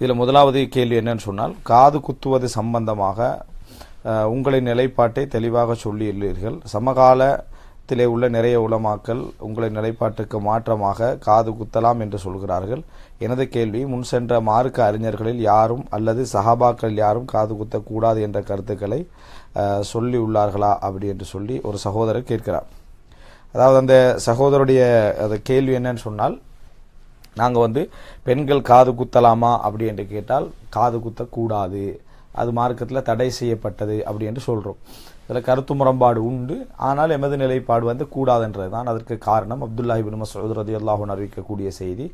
இதில் முதலாவது கேள்வி என்னன்னு சொன்னால் காது குத்துவது சம்பந்தமாக உங்களின் நிலைப்பாட்டை தெளிவாக சொல்லியுள்ளீர்கள். சமகாலத்திலே உள்ள நிறைய உலமாக்கள் உங்களின் நிலைப்பாட்டுக்கு மாற்றமாக காது குத்தலாம் என்று சொல்கிறார்கள். எனது கேள்வி முன் சென்ற மார்க்க அறிஞர்களில் யாரும் அல்லது சஹாபாக்கள் யாரும் காது குத்தக்கூடாது என்ற கருத்துக்களை சொல்லி உள்ளார்களா அப்படி என்று சொல்லி ஒரு சகோதரர் கேட்கிறார். அதாவது அந்த சகோதரருடைய அந்த கேள்வி என்னன்னு சொன்னால் நாங்கள் வந்து பெண்கள் காது குத்தலாமா அப்படி என்று கேட்டால் காது குத்தக்கூடாது. அது மார்க்கத்தில் தடை செய்யப்பட்டது அப்படி என்று சொல்கிறோம் இதில் கருத்து முரண்பாடு உண்டு. ஆனால் எமது நிலைப்பாடு வந்து கூடாதுன்றது தான் அதற்கு காரணம் அப்துல்லாஹி பின் மசூத் ரதி அல்லாஹுன் அறிவிக்கக்கூடிய செய்தி.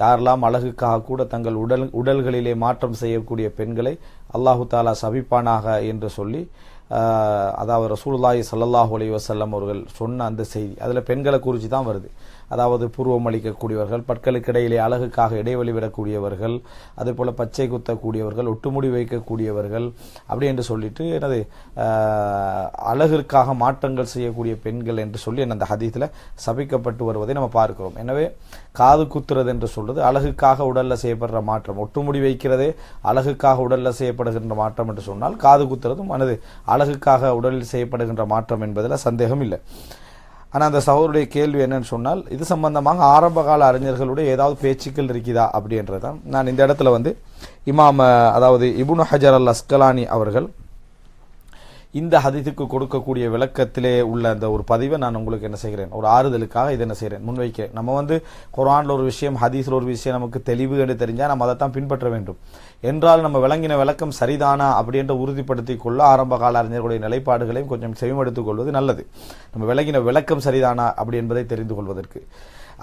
யாரெல்லாம் அழகுக்காக கூட தங்கள் உடல் உடல்களிலே மாற்றம் செய்யக்கூடிய பெண்களை அல்லாஹு தாலா சபிப்பானாக என்று சொல்லி அதாவது ரசூலுல்லாஹி சல்லாஹூ அலி வசல்லம் அவர்கள் சொன்ன அந்த செய்தி. அதில் பெண்களை குறித்து தான் வருது. அதாவது பூர்வம் அளிக்கக்கூடியவர்கள் பற்களுக்கிடையிலே அழகுக்காக இடைவெளி விடக்கூடியவர்கள் அதே போல் பச்சை குத்தக்கூடியவர்கள் ஒட்டுமுடி வைக்கக்கூடியவர்கள் அப்படி என்று சொல்லிட்டு எனது அழகிற்காக மாற்றங்கள் செய்யக்கூடிய பெண்கள் என்று சொல்லி அந்த ஹதீத்தில் சபிக்கப்பட்டு வருவதை நம்ம பார்க்கிறோம். எனவே காது குத்துறது என்று சொல்வது அழகுக்காக உடலில் செய்யப்படுற மாற்றம். ஒட்டுமுடி வைக்கிறதே அழகுக்காக உடலில் செய்யப்படுகின்ற மாற்றம் என்று சொன்னால் காது குத்துறதும் மனது அழகுக்காக உடலில் செய்யப்படுகின்ற மாற்றம் என்பதில் சந்தேகம் இல்லை. ஆனால் அந்த சகோதருடைய கேள்வி என்னன்னு சொன்னால் இது சம்பந்தமாக ஆரம்ப கால அறிஞர்களுடைய ஏதாவது பேச்சுக்கள் இருக்குதா அப்படின்றது தான் நான் இந்த இடத்துல வந்து இமாம அதாவது இபுனு ஹஜர் அல் அஸ்கலானி அவர்கள் இந்த ஹதீஸுக்கு கொடுக்கக்கூடிய விளக்கத்திலே உள்ள அந்த ஒரு பதிவை நான் உங்களுக்கு என்ன செய்கிறேன்? ஒரு ஆறுதலுக்காக இதை என்ன செய்கிறேன்? முன்வைக்கிறேன். நம்ம வந்து குரானில் ஒரு விஷயம் ஹதீஸ்ல ஒரு விஷயம் நமக்கு தெளிவு என்று தெரிஞ்சால் நம்ம அதைத்தான் பின்பற்ற வேண்டும். என்றால் நம்ம விளங்கின விளக்கம் சரிதானா அப்படின்ற உறுதிப்படுத்தி கொள்ள ஆரம்ப கால அறிஞர்களுடைய நிலைப்பாடுகளையும் கொஞ்சம் செவிமடுத்துக் கொள்வது நல்லது. நம்ம விளங்கின விளக்கம் சரிதானா அப்படி என்பதை தெரிந்து கொள்வதற்கு.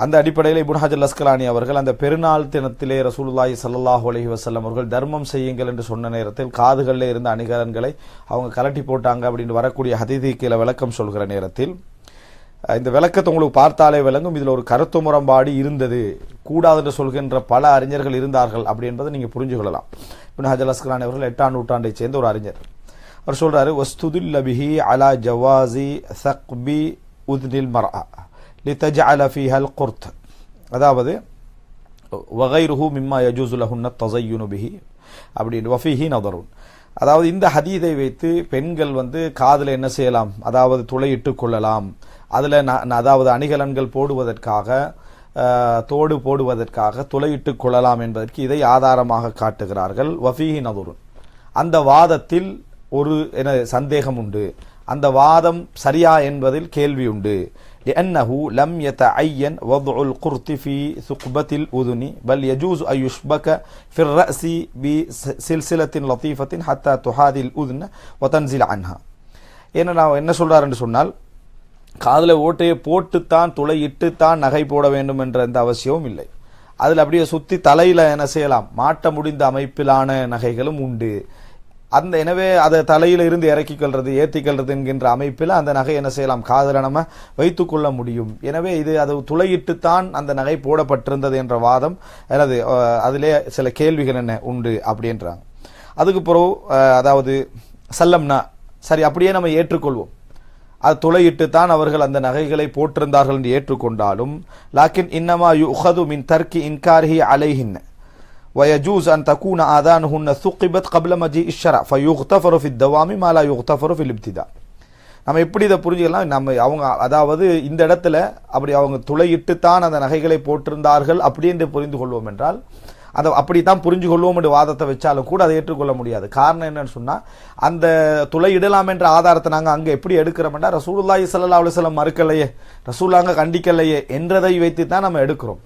அந்த அடிப்படையில் இபுன்ஹாஜர் லஸ்கலானி அவர்கள் அந்த பெருநாள் தினத்திலே ரசூலுல்லாஹி ஸல்லல்லாஹு அலஹி வசல்லம் அவர்கள் தர்மம் செய்யுங்கள் என்று சொன்ன நேரத்தில் காதுகளில் இருந்த அணிகலன்களை அவங்க கலட்டி போட்டாங்க அப்படின்னு வரக்கூடிய ஹதீதிக்கில விளக்கம் சொல்கிற நேரத்தில் இந்த விளக்கத்தை உங்களுக்கு பார்த்தாலே விளங்கும். இதில் ஒரு கருத்து முரண்பாடு இருந்தது. கூடாது என்று சொல்கின்ற பல அறிஞர்கள் இருந்தார்கள் அப்படி என்பதை நீங்கள் புரிஞ்சு கொள்ளலாம். இப்னு லஸ்கலானி அவர்கள் எட்டாம் நூற்றாண்டை சேர்ந்த ஒரு அறிஞர். அவர் சொல்கிறாரு வஸ்துதுல் அலா ஜவாசி சக்பி உத்னில் மர்ஆ லிதஜஅல ஃபீஹல் குர்த் அதாவது வகைருஹு மிம்மா யஜூசுலஹுன்ன லஹுன்ன பிஹி அப்படின்னு வஃபிஹி நதருன் அதாவது இந்த ஹதீதை வைத்து பெண்கள் வந்து காதில் என்ன செய்யலாம்? அதாவது துளையிட்டு கொள்ளலாம். அதில் அதாவது அணிகலன்கள் போடுவதற்காக தோடு போடுவதற்காக துளையிட்டு கொள்ளலாம் என்பதற்கு இதை ஆதாரமாக காட்டுகிறார்கள். வஃபீஹி நதுருன் அந்த வாதத்தில் ஒரு என சந்தேகம் உண்டு. அந்த வாதம் சரியா என்பதில் கேள்வி உண்டு. لأنه لم يتعين وضع القرط في ثقبة الأذن بل يجوز أن يشبك في الرأس بسلسلة لطيفة حتى تحاذي الأذن وتنزل عنها ஏன்னா நான் என்ன சொல்றாருன்னு சொன்னால் காதுல ஓட்டையை போட்டுத்தான் துளையிட்டுத்தான் நகை போட வேண்டும் என்ற எந்த அவசியமும் இல்லை அதில் அப்படியே சுத்தி தலையில என்ன செய்யலாம் மாட்ட முடிந்த அமைப்பிலான நகைகளும் உண்டு அந்த எனவே அதை தலையில இருந்து இறக்கிக் கொள்றது ஏற்றிக் கொள்றது என்கின்ற அமைப்பில் அந்த நகை என்ன செய்யலாம்? காதல நம்ம வைத்துக் கொள்ள முடியும். எனவே இது அது துளையிட்டுத்தான் அந்த நகை போடப்பட்டிருந்தது என்ற வாதம் எனது அதிலே சில கேள்விகள் என்ன உண்டு அப்படின்றாங்க அதுக்கு பிறகு அதாவது சல்லம்னா சரி அப்படியே நம்ம ஏற்றுக்கொள்வோம். அது துளையிட்டு தான் அவர்கள் அந்த நகைகளை போட்டிருந்தார்கள் என்று ஏற்றுக்கொண்டாலும் லாக்கின் இன்னமா யுஹது மின் தர்க்கி இன்காரிஹி அலைஹின். ويجوز أن تكون آذانهن ثقبت قبل مجيء الشرع فيغتفر في الدوام ما لا يغتفر في الابتداء நம்ம எப்படி இதை புரிஞ்சுக்கலாம் நம்ம அவங்க அதாவது இந்த இடத்துல அப்படி அவங்க துளையிட்டு தான் அந்த நகைகளை போட்டிருந்தார்கள் அப்படி என்று புரிந்து கொள்வோம் என்றால் அதை அப்படித்தான் புரிஞ்சு கொள்வோம் என்று வாதத்தை வச்சாலும் கூட அதை ஏற்றுக்கொள்ள முடியாது காரணம் என்னன்னு சொன்னா அந்த துளை இடலாம் என்ற ஆதாரத்தை நாங்க அங்க எப்படி எடுக்கிறோம்னா ரசூலுல்லாஹி ஸல்லல்லாஹு அலைஹி வஸல்லம் மறுக்கலையே ரசூலாங்க கண்டிக்கலையே என்றதை வைத்து தான் நம்ம எடுக்கிறோம்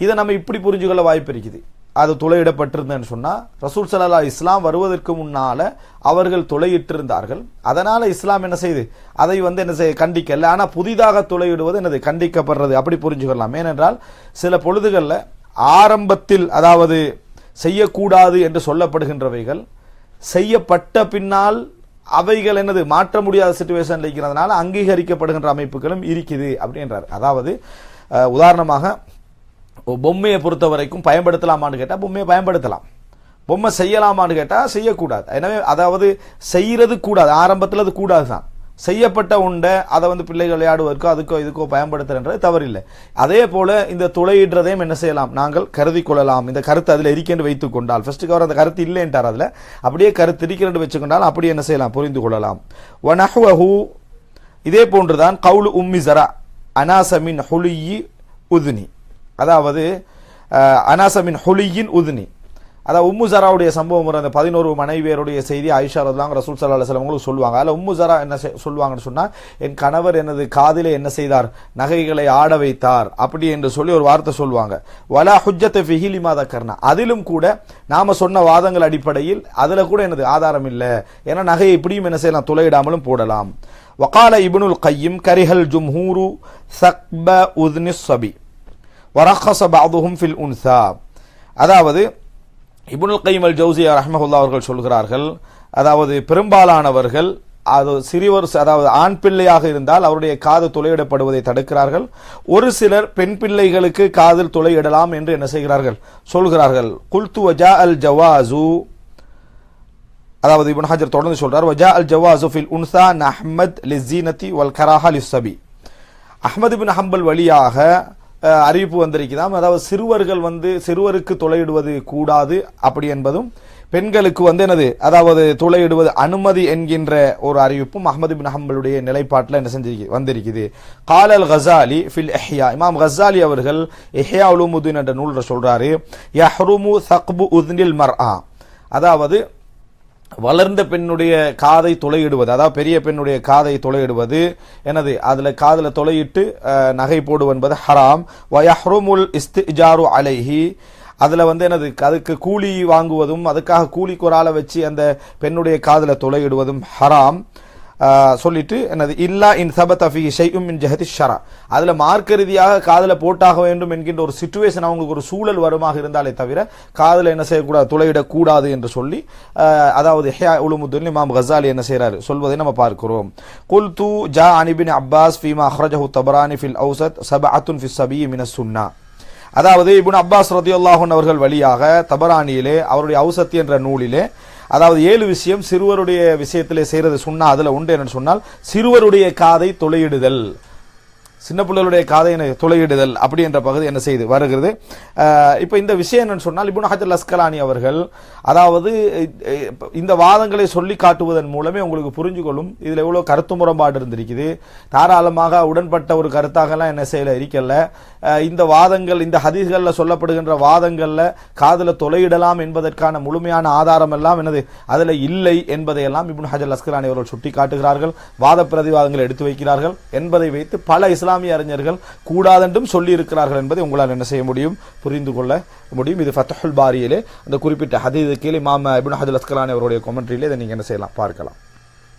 இதை நம்ம இப்படி புரிஞ்சுக்கொள்ள வாய்ப்பு இருக்குது அது துளையிடப்பட்டிருந்தேன்னு சொன்னால் ரசூல் ஸல்லல்லாஹு இஸ்லாம் வருவதற்கு முன்னால் அவர்கள் துளையிட்டிருந்தார்கள். அதனால் இஸ்லாம் என்ன செய்யுது அதை வந்து என்ன செய்ய கண்டிக்கல. ஆனால் புதிதாக துளையிடுவது என்னது? கண்டிக்கப்படுறது. அப்படி புரிஞ்சுக்கலாம் ஏனென்றால் சில பொழுதுகளில் ஆரம்பத்தில் அதாவது செய்யக்கூடாது என்று சொல்லப்படுகின்றவைகள் செய்யப்பட்ட பின்னால் அவைகள் என்னது? மாற்ற முடியாத சுச்சுவேஷன்ல இருக்கிறதுனால அங்கீகரிக்கப்படுகின்ற அமைப்புகளும் இருக்குது. அப்படின்றார். அதாவது உதாரணமாக பொம்மையை பொறுத்த வரைக்கும் பயன்படுத்தலாமான்னு கேட்டால் பொம்மையை பயன்படுத்தலாம். பொம்மை செய்யலாமான்னு கேட்டால் செய்யக்கூடாது. எனவே அதாவது செய்கிறது கூடாது. ஆரம்பத்தில் அது கூடாது தான் செய்யப்பட்ட உண்டை அதை வந்து பிள்ளைகள் விளையாடுவதற்கோ அதுக்கோ இதுக்கோ பயன்படுத்துறது தவறில்லை. அதே போல் இந்த துளையிடுறதையும் என்ன செய்யலாம்? நாங்கள் கருதி கொள்ளலாம். இந்த கருத்து அதில் இருக்கேன்னு வைத்து கொண்டால். ஃபர்ஸ்ட்டுக்கு அவர் அந்த கருத்து இல்லைன்ட்டார் அதில். அப்படியே கருத்து இருக்கிறது வச்சுக்கொண்டால் அப்படி என்ன செய்யலாம்? புரிந்து கொள்ளலாம். வனஹுவஹு இதே போன்றுதான் கவுலு உம்மி ஜரா அனாசமின் ஹுலியி உதுனி. அதாவது அனாசமின் ஹொலியின் உதினி. அதாவது உம்மு ஜராவுடைய சம்பவம் ஒரு அந்த பதினோரு மனைவியருடைய செய்தி ஐஷா ரதுலாங்க ரசூல் சல்லா அலுவலங்களுக்கு சொல்லுவாங்க. அதில் உம்மு ஜரா என்ன சொல்லுவாங்கன்னு சொன்னால் என் கணவர் எனது காதிலே என்ன செய்தார்? நகைகளை ஆட வைத்தார். அப்படி என்று சொல்லி ஒரு வார்த்தை சொல்லுவாங்க. வலா ஹுஜத்தை ஃபிஹிலி மாத கர்ணா அதிலும் கூட நாம் சொன்ன வாதங்கள் அடிப்படையில் அதில் கூட எனது ஆதாரம் இல்லை. ஏன்னா நகையை இப்படியும் என்ன செய்யலாம்? துளையிடாமலும் போடலாம். வகால இபுனுல் கையும் கரிஹல் ஜும்ஹூரு சக்ப உத்னி சபி வரஹஸ பாதுஹும் ஃபில் உன்சா. அதாவது இபுனுல் கைமல் ஜவுசியா ரஹ்மஹுல்லா அவர்கள் சொல்கிறார்கள் அதாவது பெரும்பாலானவர்கள் அது சிறுவர் அதாவது ஆண் பிள்ளையாக இருந்தால் அவருடைய காது துளையிடப்படுவதை தடுக்கிறார்கள். ஒரு சிலர் பெண் பிள்ளைகளுக்கு காதில் துளையிடலாம் என்று என்ன செய்கிறார்கள்? சொல்கிறார்கள் குல்து வஜா அல் ஜவாசு அதாவது இபன் ஹாஜர் தொடர்ந்து சொல்றார் வஜா அல் ஜவாசு ஃபில் உன்சா நஹ்மத் லிசீனத்தி வல் கராஹா லிசபி அஹ்மது பின் ஹம்பல் வழியாக அறிவிப்பு வந்திருக்குதாம் அதாவது சிறுவர்கள் வந்து சிறுவருக்கு துளையிடுவது கூடாது அப்படி என்பதும் பெண்களுக்கு வந்து என்னது? அதாவது துளையிடுவது அனுமதி என்கின்ற ஒரு அறிவிப்பும் அஹமது பின் ஹம்பலுடைய நிலைப்பாட்டில் என்ன செஞ்சிருக்கு வந்திருக்குது. காலல் கசாலி ஃபில் எஹ்யா இமாம் கசாலி அவர்கள் எஹ்யா உலுமுதீன் என்ற நூலில் சொல்றாரு யஹ்ருமு சக்பு உத்னில் மர் அதாவது வளர்ந்த பெண்ணுடைய காதை துளையிடுவது அதாவது பெரிய பெண்ணுடைய காதை துளையிடுவது எனது அதில் காதில் துளையிட்டு நகை போடுவது என்பது ஹராம். வயஹ்ருமுல் இஸ்திஜாரு அலைஹி. அதில் வந்து எனது அதுக்கு கூலி வாங்குவதும் அதுக்காக கூலிக்கு ஒரு ஆளை வச்சு அந்த பெண்ணுடைய காதில் துளையிடுவதும் ஹராம். சொல்லிட்டு என்னது இல்லா இன் சபத் அஃபி ஷெய்யும் மின் ஜஹதி ஷரா. அதில் மார்க்க ரீதியாக காதில் போட்டாக வேண்டும் என்கின்ற ஒரு சுச்சுவேஷன் அவங்களுக்கு ஒரு சூழல் வருமாக இருந்தாலே தவிர காதில் என்ன செய்யக்கூடாது துளையிடக்கூடாது என்று சொல்லி அதாவது ஹியா உலுமுத்துல் இமாம் கசாலி என்ன செய்கிறாரு சொல்வதை நம்ம பார்க்கிறோம். குல் தூ ஜா அனிபின் அப்பாஸ் ஃபீமா அஹ்ரஜஹு தபரானி ஃபில் அவுசத் சப அத்துன் ஃபி சபி மின சுன்னா. அதாவது இபுன் அப்பாஸ் ரதியுல்லாஹன் அவர்கள் வழியாக தபரானியிலே அவருடைய அவுசத்தி என்ற நூலிலே அதாவது ஏழு விஷயம் சிறுவருடைய விஷயத்திலே செய்யறது சொன்னா அதில் உண்டு என்னன்னு சொன்னால் சிறுவருடைய காதை துளையிடுதல் சின்ன பிள்ளைகளுடைய காதையினை துளையிடுதல் அப்படி என்ற பகுதி என்ன செய்து வருகிறது. இப்போ இந்த விஷயம் என்னன்னு சொன்னால் இப்போ ஹஜர் லஸ்கலானி அவர்கள் அதாவது இந்த வாதங்களை சொல்லி காட்டுவதன் மூலமே உங்களுக்கு புரிஞ்சு கொள்ளும் எவ்வளோ கருத்து முரண்பாடு இருந்திருக்குது. தாராளமாக உடன்பட்ட ஒரு கருத்தாகலாம் என்ன செய்யல இருக்கல. இந்த வாதங்கள் இந்த ஹதிகளில் சொல்லப்படுகின்ற வாதங்களில் காதில் தொலையிடலாம் என்பதற்கான முழுமையான ஆதாரம் எல்லாம் என்னது அதில் இல்லை என்பதையெல்லாம் இப்போ ஹஜர் லஸ்கலானி அவர்கள் சுட்டி காட்டுகிறார்கள் வாத பிரதிவாதங்களை எடுத்து வைக்கிறார்கள் என்பதை வைத்து பல இஸ்லாமிய அறிஞர்கள் கூடாதென்றும் சொல்லி இருக்கிறார்கள் என்பதை உங்களால் என்ன செய்ய முடியும்? புரிந்து கொள்ள முடியும். இது ஃபத்தஹுல் பாரியிலே அந்த குறிப்பிட்ட ஹதீது கீழே மாமா இபின் ஹஜர் அஸ்கலானி அவருடைய கொமெண்ட்ரியிலே இதை நீங்க என்ன செய்யலாம்? பார்க்கலாம்.